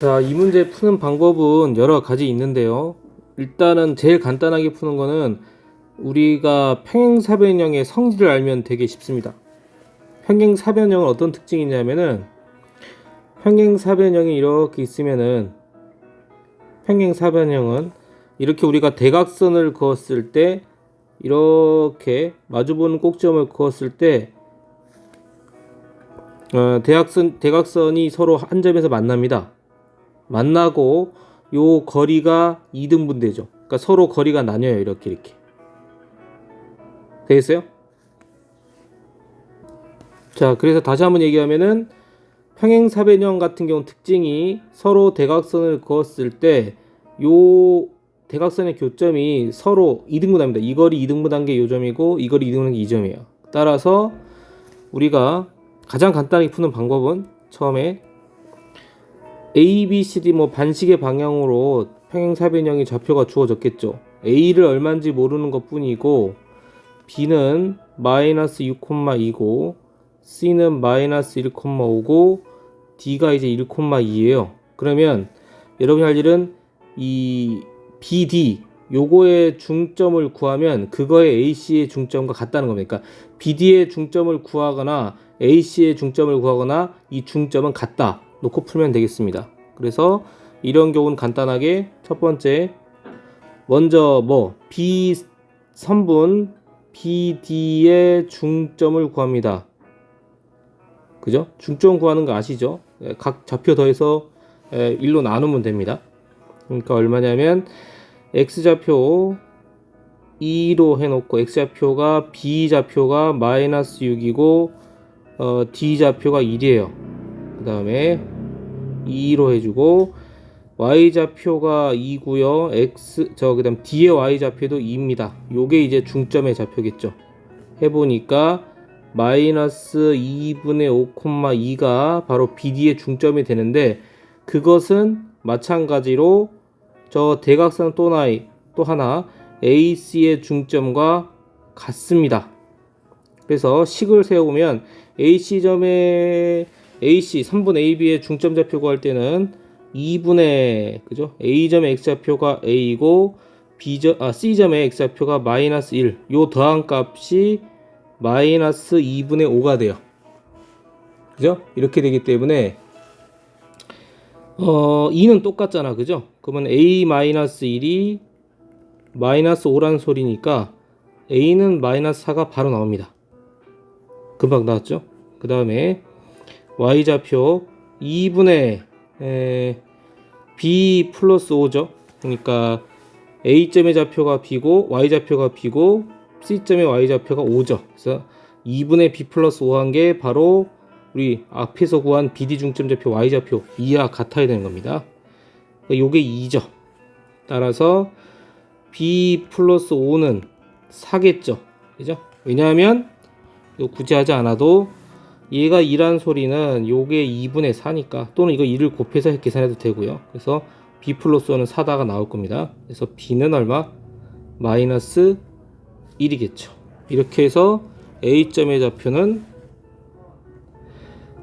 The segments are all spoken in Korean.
자, 이 문제 푸는 방법은 여러 가지 있는데요. 일단은 제일 간단하게 푸는 거는 우리가 평행사변형의 성질을 알면 되게 쉽습니다. 평행사변형은 어떤 특징이 있냐면은 평행사변형이 이렇게 있으면은 평행사변형은 이렇게 우리가 대각선을 그었을 때 이렇게 마주보는 꼭지점을 그었을 때 어, 대각선 대각선이 서로 한 점에서 만납니다. 만나고 요 거리가 2등분되죠. 그러니까 서로 거리가 나뉘어요. 이렇게 이렇게. 되겠어요? 자, 그래서 다시 한번 얘기하면은 평행사변형 같은 경우 특징이 서로 대각선을 그었을 때 요 대각선의 교점이 서로 2등분합니다. 이 거리 2등분한 게 요 점이고 이 거리 2등분한 게 이 점이에요. 따라서 우리가 가장 간단하게 푸는 방법은 처음에 A, B, C, D 뭐 반식의 방향으로 평행사변형의 좌표가 주어졌겠죠. A를 얼마인지 모르는 것 뿐이고 B는 마이너스 6,2고 C는 마이너스 1,5고 D가 이제 1,2예요. 그러면 여러분이 할 일은 이 BD 요거의 중점을 구하면 그거의 AC의 중점과 같다는 겁니다. 그러니까 BD의 중점을 구하거나 AC의 중점을 구하거나 이 중점은 같다. 놓고 풀면 되겠습니다. 그래서 이런 경우는 간단하게 첫 번째 먼저 뭐 B 선분 BD의 중점을 구합니다. 그죠? 중점 구하는 거 아시죠? 예, 각 좌표 더해서 1로 나누면 됩니다. 그러니까 얼마냐면 x좌표 2로 해놓고 x좌표가 b좌표가 마이너스 6이고 어, d좌표가 1이에요. 그 다음에 2로 해주고 y좌표가 2고요. x 저 그다음 d의 y좌표도 2입니다. 요게 이제 중점의 좌표겠죠. 해보니까 마이너스 2분의 5,2가 바로 BD의 중점이 되는데 그것은 마찬가지로 저 대각선 또 나이 또 하나 AC의 중점과 같습니다. 그래서 식을 세워보면 AC점의 AC 3분 AB의 중점 좌표 구할 때는 2분의 그죠? A점의 x좌표가 A이고 B점 아 C점의 x좌표가 마이너스 1. 요 더한 값이 마이너스 2분의 5가 돼요. 그죠? 이렇게 되기 때문에 어 2는 똑같잖아. 그죠? 그러면 A 마이너스 1이 마이너스 5란 소리니까 A는 마이너스 4가 바로 나옵니다. 금방 나왔죠? 그 다음에 y좌표 2분의 에, b 플러스 5죠. 그러니까 a점의 좌표가 b고 y좌표가 b고 c점의 y좌표가 5죠. 그래서 2분의 b 플러스 5 한 게 바로 우리 앞에서 구한 bd 중점 좌표 y좌표 2와 같아야 되는 겁니다. 그러니까 요게 2죠. 따라서 b 플러스 5는 4겠죠. 그죠? 왜냐하면 이거 굳이 하지 않아도 얘가 2란 소리는 요게 2분의 4니까 또는 이거 2를 곱해서 계산해도 되고요. 그래서 b 플러스 5는 4다가 나올 겁니다. 그래서 b는 얼마? 마이너스 1이겠죠. 이렇게 해서 a점의 좌표는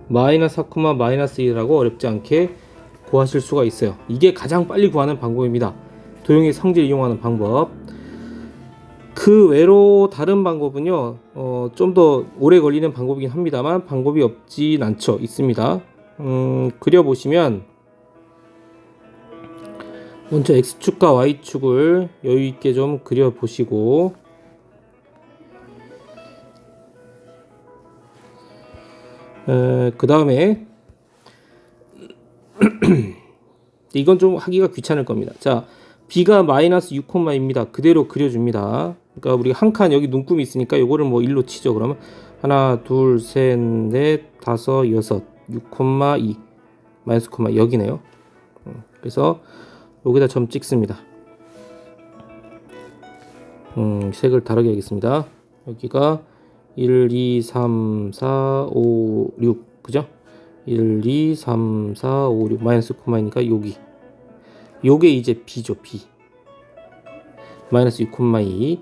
마이너스 4, 마이너스 1이라고 어렵지 않게 구하실 수가 있어요. 이게 가장 빨리 구하는 방법입니다. 도형의 성질 이용하는 방법. 그 외로 다른 방법은요, 어, 좀 더 오래 걸리는 방법이긴 합니다만, 방법이 없진 않죠. 있습니다. 음, 그려보시면, 먼저 X축과 Y축을 여유있게 좀 그려보시고, 그 다음에, 이건 좀 하기가 귀찮을 겁니다. 자, B가 마이너스 6,2입니다. 그대로 그려줍니다. 그러니까 우리 한칸 여기 눈금이 있으니까 요거를 뭐 1로 치죠. 그러면 하나, 둘, 셋, 넷, 다섯, 여섯, 6,2 마이너스 콤마 여기네요. 음, 그래서 여기다 점 찍습니다. 음, 색을 다르게 하겠습니다. 여기가 1, 2, 3, 4, 5, 6 그죠? 1, 2, 3, 4, 5, 6 마이너스 코마이니까 여기 요게 이제 B죠 B 마이너스 6,2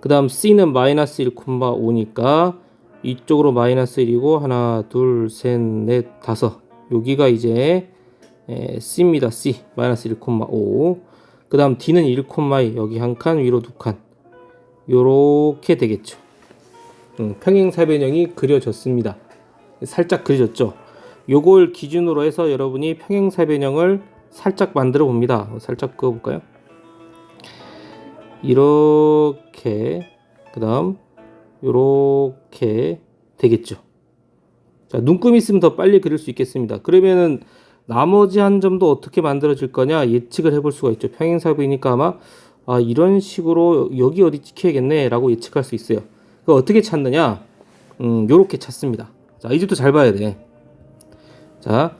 그 다음 C는 마이너스 1,5니까 이쪽으로 마이너스 1이고 하나 둘셋넷 다섯 여기가 이제 에, C입니다. C 마이너스 1,5. 그 다음 D는 1,2 여기 한 칸 위로 두 칸. 요렇게 되겠죠. 음, 평행사변형이 그려졌습니다. 살짝 그려졌죠. 요걸 기준으로 해서 여러분이 평행사변형을 살짝 만들어 봅니다. 살짝 그어 볼까요? 이렇게 그 다음 요렇게 되겠죠. 자, 눈금 있으면 더 빨리 그릴 수 있겠습니다. 그러면은 나머지 한 점도 어떻게 만들어질 거냐 예측을 해볼 수가 있죠. 평행사변이니까 아마 아, 이런 식으로 여기 어디 찍혀야겠네 라고 예측할 수 있어요. 그 어떻게 찾느냐? 음, 요렇게 찾습니다. 자, 이제도 잘 봐야 돼. 자,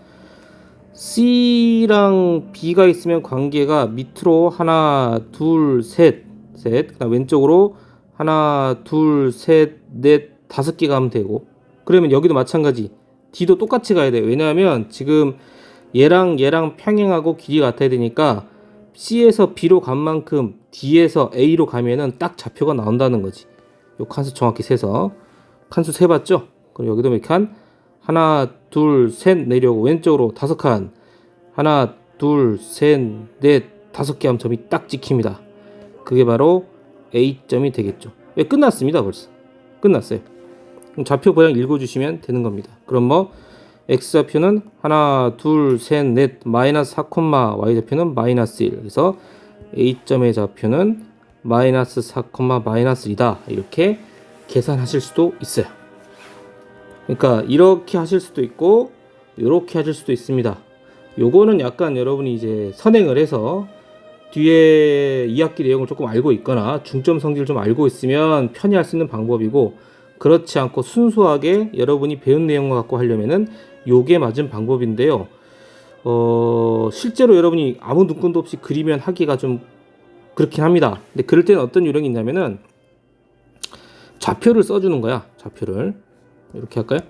C랑 B가 있으면 관계가 밑으로 하나, 둘, 셋, 셋. 그다음 왼쪽으로 하나, 둘, 셋, 넷, 다섯 개 가면 되고. 그러면 여기도 마찬가지. D도 똑같이 가야 돼요. 왜냐하면 지금 얘랑 얘랑 평행하고 길이 같아야 되니까 C에서 B로 간 만큼 D에서 A로 가면은 딱 좌표가 나온다는 거지. 요 칸수 정확히 세서 칸수 세 봤죠? 그럼 여기도 몇 칸? 하나, 둘, 셋 내려오고 왼쪽으로 다섯 칸. 하나, 둘, 셋, 넷, 다섯 개 하면 점이 딱 찍힙니다. 그게 바로 A점이 되겠죠. 예, 끝났습니다, 벌써. 끝났어요. 좌표 그냥 읽어주시면 되는 겁니다. 그럼 뭐 x좌표는 하나, 둘, 셋, 넷, 마이너스 4, y좌표는 마이너스 1. 그래서 A점의 좌표는 마이너스 4, 마이너스 2다. 이렇게 계산하실 수도 있어요. 그러니까 이렇게 하실 수도 있고 이렇게 하실 수도 있습니다. 요거는 약간 여러분이 이제 선행을 해서 뒤에 2학기 내용을 조금 알고 있거나 중점 성질을 좀 알고 있으면 편히 할 수 있는 방법이고 그렇지 않고 순수하게 여러분이 배운 내용을 갖고 하려면은 요게 맞은 방법인데요. 어, 실제로 여러분이 아무 눈금도 없이 그리면 하기가 좀 그렇긴 합니다. 근데 그럴 때는 어떤 요령이 있냐면은 좌표를 써주는 거야. 좌표를. 이렇게 할까요?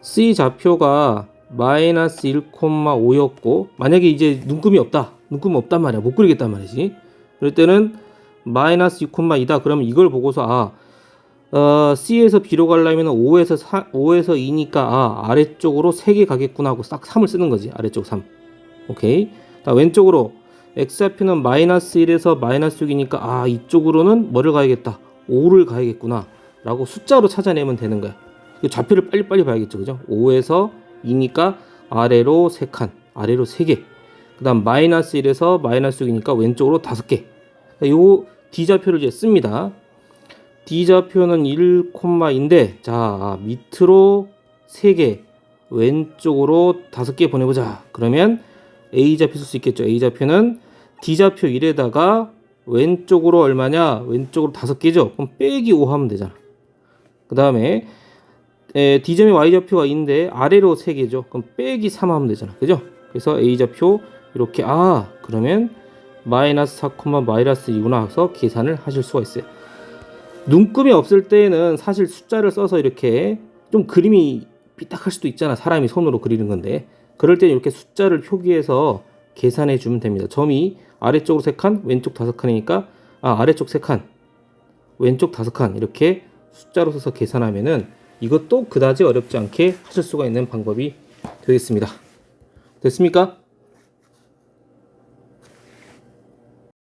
C 좌표가 마이너스 1,5였고 만약에 이제 눈금이 없다. 눈금이 없단 말이야. 못 그리겠단 말이지. 그럴 때는 마이너스 6,2다. 그러면 이걸 보고서 아 어, C에서 B로 가려면 5에서 4, 5에서 2니까 아 아래쪽으로 3개 가겠구나 하고 딱 3을 쓰는 거지. 아래쪽 3. 오케이. 자, 왼쪽으로 X좌표는 마이너스 1에서 마이너스 6이니까 아 이쪽으로는 뭐를 가야겠다. 5를 가야겠구나. 라고 숫자로 찾아내면 되는 거야. 이 좌표를 빨리빨리 봐야겠죠. 그죠? 5에서 2니까 아래로 3칸, 아래로 3개. 그 다음 마이너스 1에서 마이너스 6이니까 왼쪽으로 5개. 요 D좌표를 이제 씁니다. D좌표는 1,인데 자 밑으로 3개 왼쪽으로 5개 보내보자. 그러면 A좌표 쓸 수 있겠죠. A좌표는 D좌표 1에다가 왼쪽으로 얼마냐? 왼쪽으로 5개죠. 그럼 빼기 5 하면 되잖아. 그 다음에 D점의 Y좌표가 있는데 아래로 3개죠. 그럼 빼기 3 하면 되잖아. 그죠? 그래서 A좌표 이렇게 아 그러면 마이너스 4, 마이너스 2구나 해서 계산을 하실 수가 있어요. 눈금이 없을 때에는 사실 숫자를 써서 이렇게 좀 그림이 삐딱할 수도 있잖아. 사람이 손으로 그리는 건데. 그럴 때는 이렇게 숫자를 표기해서 계산해 주면 됩니다. 점이 아래쪽으로 3칸, 왼쪽 5칸이니까 아, 아래쪽 3칸, 왼쪽 5칸 이렇게 숫자로 써서 계산하면은 이것도 그다지 어렵지 않게 하실 수가 있는 방법이 되겠습니다. 됐습니까?